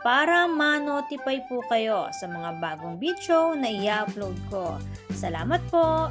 para ma-notify po kayo sa mga bagong video na i-upload ko. Salamat po!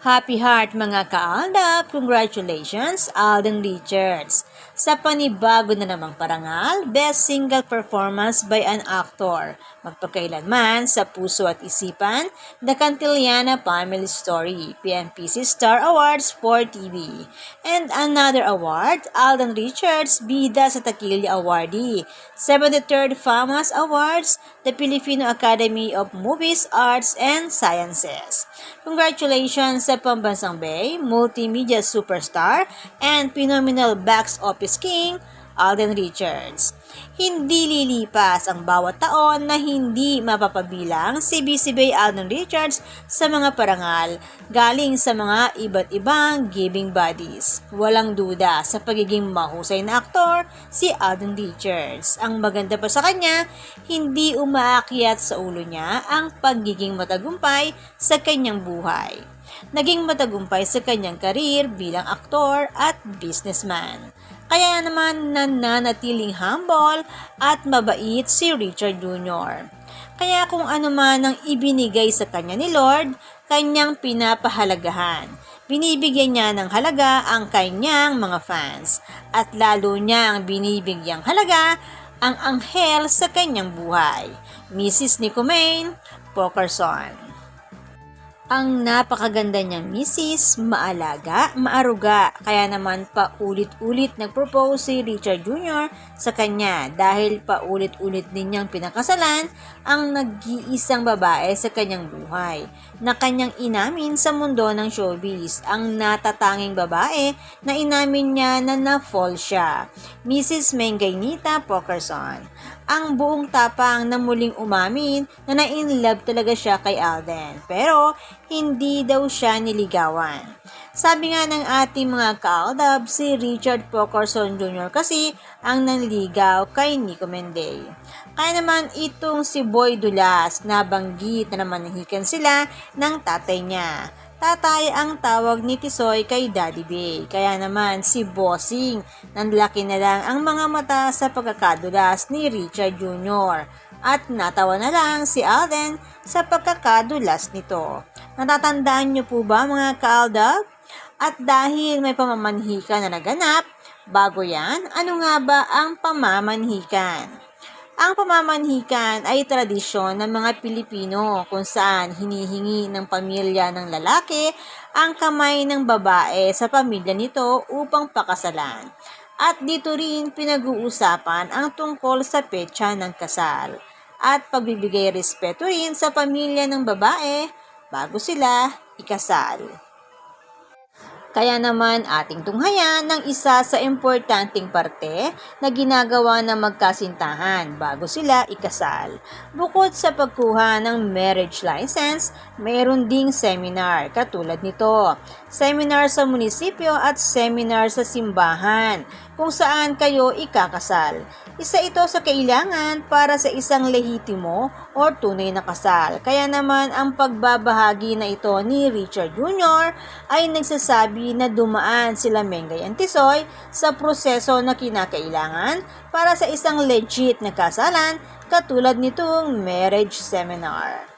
Happy Heart mga ka-Aldab! Congratulations, Alden Richards! Sa panibago na namang parangal, Best Single Performance by an Actor. Magpakailanman sa puso at isipan, The Cantillana Family Story, PMPC Star Awards for TV. And another award, Alden Richards, Bida sa Takilya Awardee. 73rd FAMAS Awards, the Filipino Academy of Movies, Arts, and Sciences. Congratulations sa Pambansang Bay, Multimedia Superstar, and Phenomenal Box Office King, Alden Richards. Hindi lilipas ang bawat taon na hindi mapapabilang si BC Bay Alden Richards sa mga parangal galing sa mga iba't ibang giving bodies. Walang duda sa pagiging mahusay na aktor si Alden Richards. Ang maganda pa sa kanya, hindi umaakyat sa ulo niya ang pagiging matagumpay sa kanyang buhay. Naging matagumpay sa kanyang karir bilang aktor at businessman. Kaya naman nananatiling humble at mabait si Richard Jr. Kaya kung ano man ang ibinigay sa kanya ni Lord, kanyang pinapahalagahan. Binibigyan niya ng halaga ang kanyang mga fans at lalo niyang binibigyang halaga ang anghel sa kanyang buhay. Mrs. Nicomaine Pokerson ang napakaganda niyang misis, maalaga, maaruga. Kaya naman paulit-ulit nag-propose si Richard Jr. sa kanya dahil paulit-ulit din niyang pinakasalan ang nag-iisang babae sa kanyang buhay na kanyang inamin sa mundo ng showbiz. Ang natatanging babae na inamin niya na na-fall siya. Mrs. Mengaynita Pokerson ang buong tapang na muling umamin na na-inlove talaga siya kay Alden. Pero, hindi daw siya niligawan. Sabi nga ng ating mga kaaldab, si Richard Pokerson Jr. kasi ang nanligaw kay Nico Menday. Kaya naman itong si Boy Dulas, nabanggit na namanhikan sila ng tatay niya. Tatay ang tawag ni Tisoy kay Daddy Bay. Kaya naman si Bossing, nanlaki na lang ang mga mata sa pagkakadulas ni Richard Jr. At natawa na lang si Alden sa pagkakadulas nito. Natatandaan niyo po ba mga kaaldab? At dahil may pamamanhika na naganap, bago yan, ano nga ba ang pamamanhikan? Ang pamamanhikan ay tradisyon ng mga Pilipino kung saan hinihingi ng pamilya ng lalaki ang kamay ng babae sa pamilya nito upang pakasalan. At dito rin pinag-uusapan ang tungkol sa petsa ng kasal at pagbibigay respeto rin sa pamilya ng babae bago sila ikasal. Kaya naman ating tunghayan ng isa sa importanteng parte na ginagawa ng magkasintahan bago sila ikasal. Bukod sa pagkuha ng marriage license, mayroon ding seminar katulad nito. Seminar sa munisipyo at seminar sa simbahan kung saan kayo ikakasal. Isa ito sa kailangan para sa isang lehitimo o tunay na kasal. Kaya naman ang pagbabahagi na ito ni Richard Jr. ay nagsasabi na dumaan sila Mengay and Tisoy sa proseso na kinakailangan para sa isang legit na kasalan katulad nitong marriage seminar.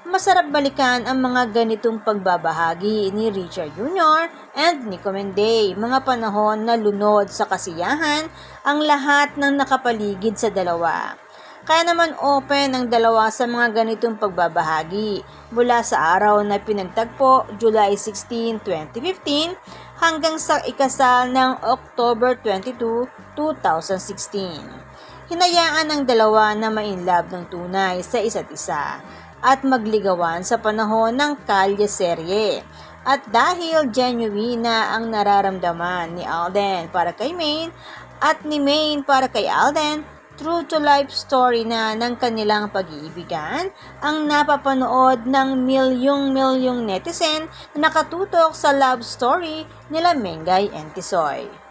Masarap balikan ang mga ganitong pagbabahagi ni Richard Jr. and Nico Menday, mga panahon na lunod sa kasiyahan ang lahat ng nakapaligid sa dalawa. Kaya naman open ang dalawa sa mga ganitong pagbabahagi mula sa araw na pinagtagpo July 16, 2015 hanggang sa ikasal ng October 22, 2016. Hinayaan ng dalawa na ma-inlove ng tunay sa isa't isa at magligawan sa panahon ng kalye serye. At dahil genuine na ang nararamdaman ni Alden para kay Maine at ni Maine para kay Alden, true to life story na ng kanilang pag-iibigan ang napapanood ng milyong-milyong netizen na nakatutok sa love story nila Mengay and Tisoy.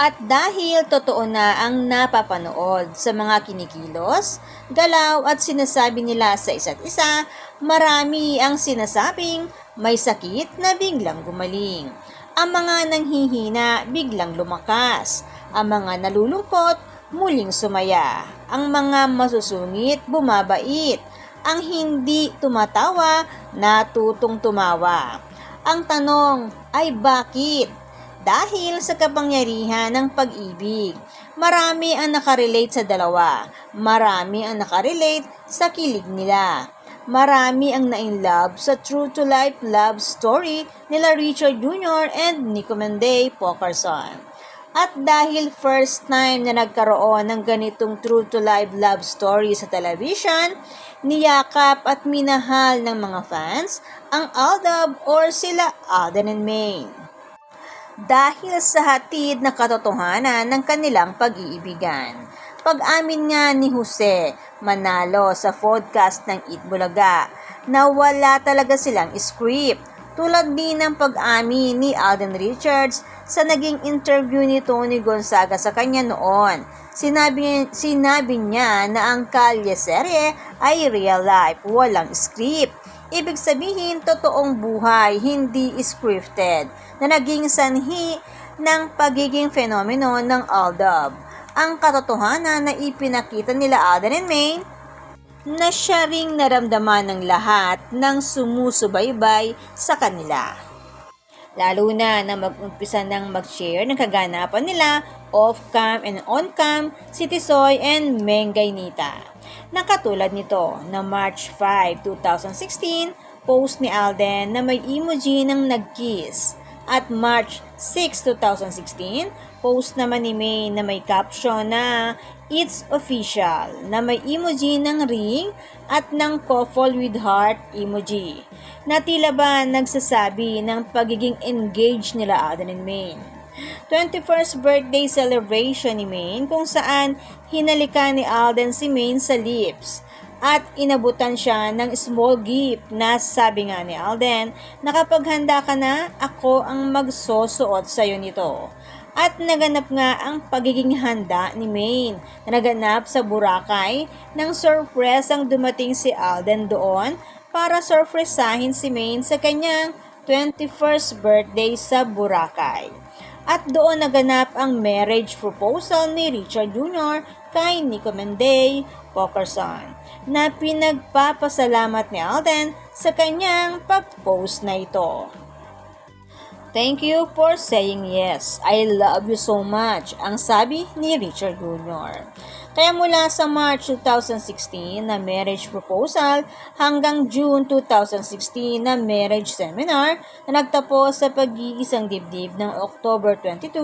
At dahil totoo na ang napapanood sa mga kinikilos, galaw at sinasabi nila sa isa't isa, marami ang sinasabing may sakit na biglang gumaling. Ang mga nanghihina biglang lumakas. Ang mga nalulungkot muling sumaya. Ang mga masusungit bumabait. Ang hindi tumatawa natutong tumawa. Ang tanong ay bakit? Dahil sa kapangyarihan ng pag-ibig, marami ang nakarelate sa dalawa. Marami ang nakarelate sa kilig nila. Marami ang na-inlove sa true-to-life love story nila Richard Jr. and Nico Menday Pokerson. At dahil first time na nagkaroon ng ganitong true-to-life love story sa television, niyakap at minahal ng mga fans ang Aldab or sila Alden and Maine dahil sa hatid na katotohanan ng kanilang pag-iibigan. Pag-amin nga ni Jose Manalo sa podcast ng Itbulaga na wala talaga silang script tulad din ng pag-amin ni Alden Richards sa naging interview ni Tony Gonzaga sa kanya noon. Sinabi, sinabi niya na ang kalye serye ay real life, walang script. Ibig sabihin, totoong buhay, hindi scripted, na naging sanhi ng pagiging fenomeno ng Aldab. Ang katotohanan na ipinakita nila Alden and Maine na siya ring naramdaman ng lahat ng sumusubaybay sa kanila. Lalo na na mag-umpisa ng mag-share ng kaganapan nila off-cam and on-cam si Tisoy and Mengay Nita. Nakatulad nito na March 5, 2016, post ni Alden na may emoji ng nag-kiss. At March 6, 2016, post naman ni May na may caption na It's official na may emoji ng ring at ng couple with heart emoji na tila ba nagsasabi ng pagiging engaged nila Alden and Maine. 21st birthday celebration ni Maine kung saan hinalikan ni Alden si Maine sa lips at inabutan siya ng small gift na sabi nga ni Alden na kapag handa ka na, ako ang magsosuot sa iyo nito. At naganap nga ang pagiging handa ni Maine na naganap sa Boracay nang surprise ang dumating si Alden doon para surpresahin si Maine sa kanyang 21st birthday sa Boracay. At doon naganap ang marriage proposal ni Richard Jr. kay Nico Menday Pokerson na pinagpapasalamat ni Alden sa kanyang pag-post na ito. Thank you for saying yes. I love you so much, ang sabi ni Richard Jr. Kaya mula sa March 2016 na marriage proposal hanggang June 2016 na marriage seminar na nagtapos sa pag-iisang dibdib ng October 22,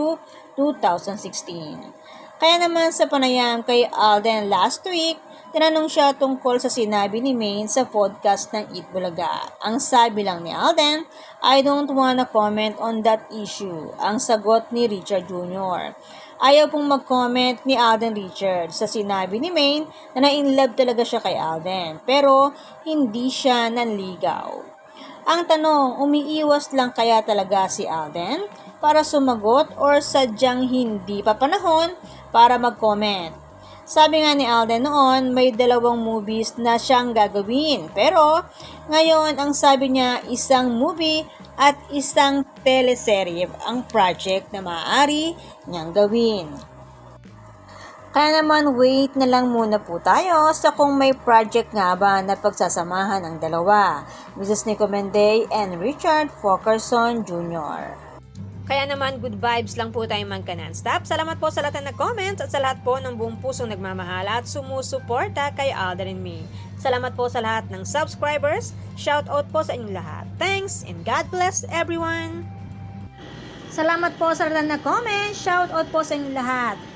2016. Kaya naman sa panayam kay Alden last week, tinanong siya tungkol sa sinabi ni Maine sa podcast ng Eat Bulaga. Ang sabi lang ni Alden, I don't wanna comment on that issue. Ang sagot ni Richard Jr. Ayaw pong mag-comment ni Alden Richard sa sinabi ni Maine na na-inlove talaga siya kay Alden, pero hindi siya nanligaw. Ang tanong, umiiwas lang kaya talaga si Alden para sumagot or sadyang hindi pa panahon para mag-comment? Sabi nga ni Alden noon, may dalawang movies na siyang gagawin. Pero, ngayon, ang sabi niya, isang movie at isang teleserye ang project na maaari niyang gawin. Kaya naman, wait na lang muna po tayo sa kung may project nga ba na pagsasamahan ng dalawa. Mrs. Nico Menday and Richard Fokerson Jr. Kaya naman, good vibes lang po tayo magka non-stop. Salamat po sa lahat na nag-comments at sa lahat po ng buong pusong nagmamahal at sumusuporta kay Alden and me. Salamat po sa lahat ng subscribers. Shout out po sa inyong lahat. Thanks and God bless everyone! Salamat po sa lahat na comment. Shout out po sa inyong lahat.